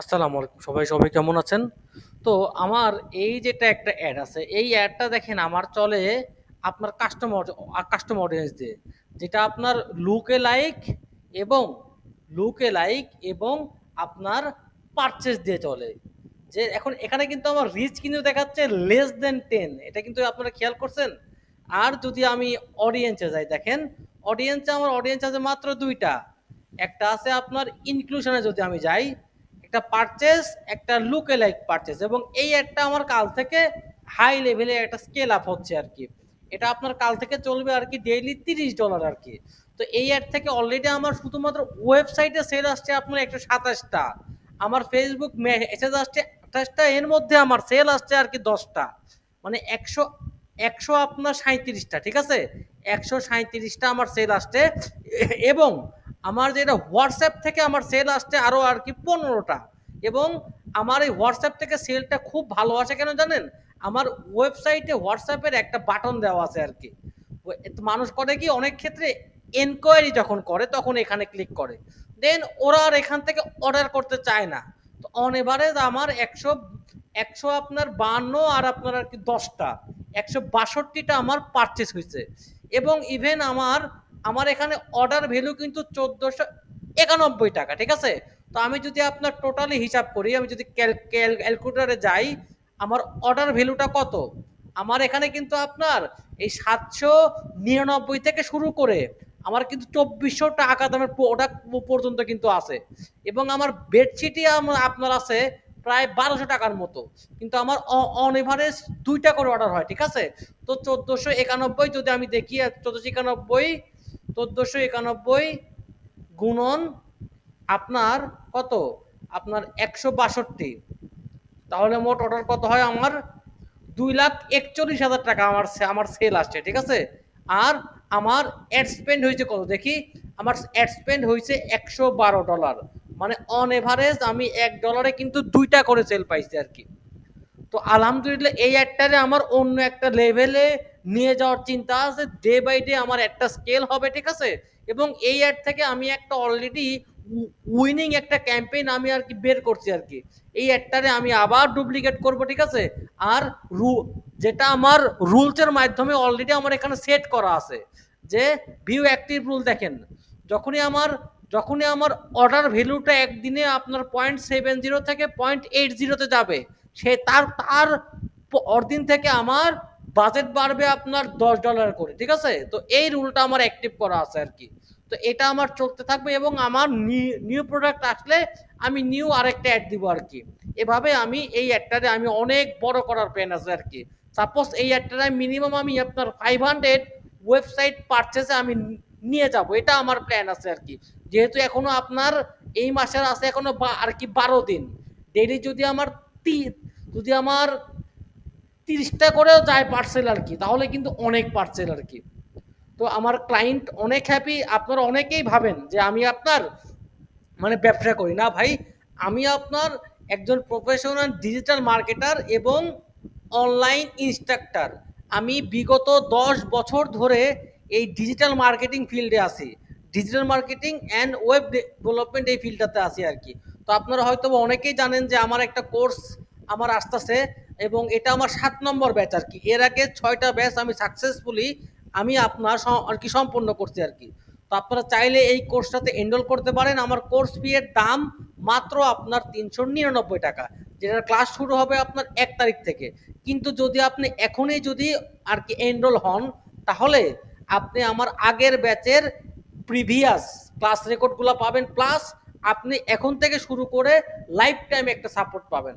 আসসালামু আলাইকুম, সবাই সবাই কেমন আছেন? তো আমার এই যেটা একটা অ্যাড আছে, এই অ্যাডটা দেখেন আমার চলে আপনার কাস্টমার কাস্টমার অডিয়েন্স দিয়ে, যেটা আপনার লুকে লাইক এবং লুকে লাইক এবং আপনার পারচেস দিয়ে চলে। যে এখন এখানে কিন্তু আমার রিচ কিন্তু দেখাচ্ছে লেস দেন টেন এটা কিন্তু আপনারা খেয়াল করছেন? আর যদি আমি অডিয়েন্সে যাই, দেখেন অডিয়েন্সে আমার অডিয়েন্স আছে মাত্র দুইটা। একটা আছে আপনার ইনক্লুশনে যদি আমি যাই একটা পারচেস একটা লুকে লাইক পারচেস এবং এই একটা আমার কাল থেকে হাই লেভেলে একটা স্কেল আপ হচ্ছে আর কি। এটা আপনার কাল থেকে চলবে আর কি ডেইলি তিরিশ ডলার আর কি। তো এই অ্যাড থেকে অলরেডি আমার শুধুমাত্র ওয়েবসাইটে সেল আসছে আপনার একশো সাতাশটা। আমার ফেসবুক মেসেজ আসছে আঠাশটা, এর মধ্যে আমার সেল আসছে আর কি দশটা। মানে একশো একশো আপনার সাঁত্রিশটা ঠিক আছে? একশো সাঁত্রিশটা আমার সেল আসছে। এবং আমার যেটা হোয়াটসঅ্যাপ থেকে আমার সেল আসছে আরও আর কি পনেরোটা। এবং আমার এই হোয়াটসঅ্যাপ থেকে সেলটা খুব ভালো আসে কেন জানেন? আমার ওয়েবসাইটে হোয়াটসঅ্যাপের একটা বাটন দেওয়া আছে আর কি। মানুষ করে কি অনেক ক্ষেত্রে এনকোয়ারি যখন করে, তখন এখানে ক্লিক করে। দেন ওরা আর এখান থেকে অর্ডার করতে চায় না। তো অন এভারেজ আমার একশো একশো আপনার বান্ন আর আপনার আর কি দশটা, একশো বাষট্টিটা আমার পারচেস হয়েছে। এবং ইভেন আমার আমার এখানে অর্ডার ভ্যালু কিন্তু চোদ্দোশো একানব্বই টাকা, ঠিক আছে? তো আমি যদি আপনার টোটালি হিসাব করি, আমি যদি ক্যালকুলেটারে যাই, আমার অর্ডার ভ্যালুটা কত? আমার এখানে কিন্তু আপনার এই সাতশো নিরানব্বই থেকে শুরু করে আমার কিন্তু চব্বিশশো টাকা দামের প্রোডাক্ট পর্যন্ত কিন্তু আছে। এবং আমার বেডশিটই আমার আপনার আছে প্রায় বারোশো টাকার মতো। কিন্তু আমার অন এভারেজ দুইটা করে অর্ডার হয়, ঠিক আছে? তো চোদ্দোশো একানব্বই যদি আমি দেখি, চোদ্দোশো একানব্বই চোদ্দোশো একানব্বই গুণন আপনার কত? আপনার একশো বাষট্টি। তাহলে মোট অর্ডার কত হয় আমার? দুই লাখ একচল্লিশ হাজার টাকা আমার আমার সেল আসছে, ঠিক আছে? আর আমার অ্যাড স্পেন্ড হয়েছে কত দেখি? আমার অ্যাড স্পেন্ড হয়েছে একশো বারো ডলার মানে অন এভারেজ আমি এক ডলারে কিন্তু দুইটা করে সেল পাইছি আর কি। তো আলহামদুলিল্লাহ এই অ্যাডটারে আমার অন্য একটা লেভেলে নিয়ে যাওয়ার চিন্তা আছে ডে বাই ডে আমার একটা স্কেল হবে, ঠিক আছে? এবং এই অ্যাড থেকে আমি একটা অলরেডি উইনিং একটা ক্যাম্পেইন আমি আর কি বের করছি আর কি। এই অ্যাডটারে আমি আবার ডুপ্লিকেট করব, ঠিক আছে? আর রু যেটা আমার রুলসের মাধ্যমে অলরেডি আমার এখানে সেট করা আছে। যে ভিউ অ্যাক্টিভ রুল দেখেন, যখনই আমার যখনই আমার অর্ডার ভ্যালুটা একদিনে আপনার পয়েন্ট সেভেন জিরো থেকে পয়েন্ট এইট জিরোতে যাবে, সে তার তার পরদিন থেকে আমার বাজেট বাড়বে আপনার দশ ডলার করে, ঠিক আছে? তো এই রুলটা আমার অ্যাক্টিভ করা আছে আর কি। তো এটা আমার চলতে থাকবে এবং আমার নিউ প্রোডাক্ট আসলে আমি নিউ আরেকটা অ্যাড দিব আর কি। এভাবে আমি এই অ্যাডটারে আমি অনেক বড় করার প্ল্যান আছে আর কি। সাপোজ এই অ্যাডটারে মিনিমাম আমি আপনার ফাইভ হান্ড্রেড ওয়েবসাইট পারচেসে আমি নিয়ে যাব, এটা আমার প্ল্যান আছে আর কি। যেহেতু এখনও আপনার এই মাসের আছে এখনও আর কি বারো দিন। ডেলি যদি আমার যদি আমার তিরিশটা করেও যায় পার্সেল আর কি, তাহলে কিন্তু অনেক পার্সেল আর কি। তো আমার ক্লায়েন্ট অনেক হ্যাপি আপনারা অনেকেই ভাবেন যে আমি আপনার মানে ব্যবসা করি। না ভাই, আমি আপনার একজন প্রফেশনাল ডিজিটাল মার্কেটার এবং অনলাইন ইনস্ট্রাক্টর আমি বিগত দশ বছর ধরে এই ডিজিটাল মার্কেটিং ফিল্ডে আছি। Digital marketing and web development এই ফিল্ডটাতে আছি আর কি। তো আপনারা হয়তো অনেকেই জানেন যে আমার একটা কোর্স আমার আসতেছে এবং এটা আমার সাত নম্বর ব্যাচ আর কি। এর আগে ছয়টা ব্যাচ আমি সাকসেসফুলি আমি আপনার আর কি সম্পন্ন করছি আর কি। তো আপনারা চাইলে এই কোর্সটাতে এনরোল করতে পারেন। আমার কোর্স ফি এর দাম মাত্র আপনার তিনশো নিরানব্বই টাকা যেটার ক্লাস শুরু হবে আপনার এক তারিখ থেকে। কিন্তু যদি আপনি এখনই যদি আর কি এনরোল হন, তাহলে আপনি আমার আগের ব্যাচের প্রিভিয়াস ক্লাস রেকর্ডগুলো পাবেন। প্লাস আপনি এখন থেকে শুরু করে লাইফ টাইম একটা সাপোর্ট পাবেন।